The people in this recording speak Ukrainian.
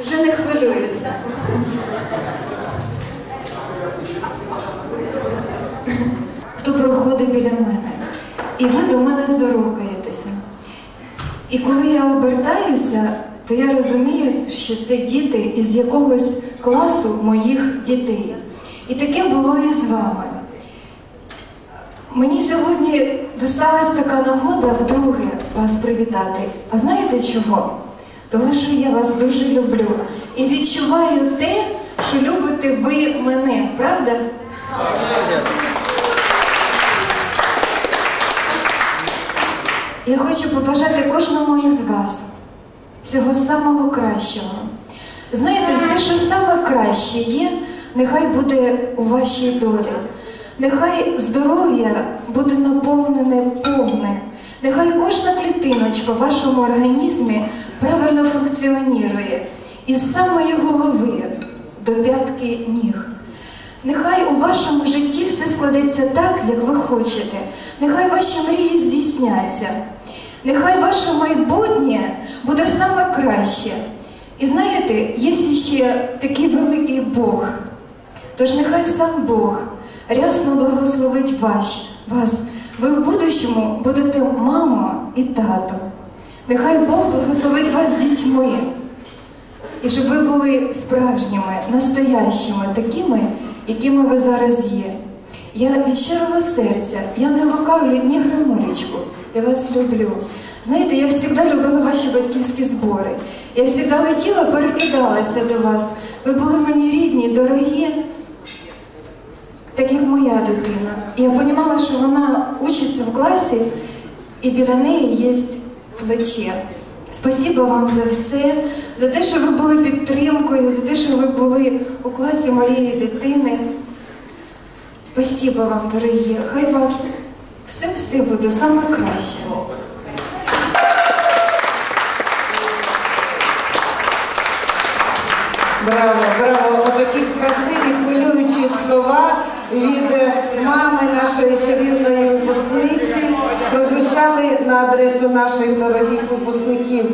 Вже не хвилююся. Хто проходить біля мене, і ви до мене здоровкаєтеся. І коли я обертаюся, то я розумію, що це діти із якогось класу моїх дітей. І таке було і з вами. Мені сьогодні досталась така нагода вдруге вас привітати. А знаєте чого? Тому що я вас дуже люблю і відчуваю те, що любите ви мене, правда? Я хочу побажати кожному із вас всього самого кращого. Знаєте, все, що саме краще є, нехай буде у вашій долі. Нехай здоров'я буде наповнене повне. Нехай кожна клітиночка в вашому організмі правильно функціонує із самої голови до п'ятки ніг. Нехай у вашому житті все складеться так, як ви хочете. Нехай ваші мрії здійсняться. Нехай ваше майбутнє буде саме краще. І знаєте, є ще такий великий Бог. Тож нехай сам Бог рясно благословить вас. Ви в будущому будете мама і тато. Нехай Бог благословить вас дітьми. І щоб ви були справжніми, настоящими, такими, якими ви зараз є. Я від щирого серця, я не лукавлю ні грамулечку, я вас люблю. Знаєте, я завжди любила ваші батьківські збори. Я завжди летіла, перекидалася до вас. Ви були мені рідні, дорогі, так як моя дитина. І я розуміла, що вона учиться в класі, і біля неї є плече. Спасибо вам за все, за те, що ви були підтримкою, за те, що ви були у класі моєї дитини. Спасибо вам, дорогі. Хай вас все все буде саме краще. Браво, браво! Отакі красиві хвилюючі слова від мами нашої чарівної випускниці прозвучали на адресу наших дорогих випускників.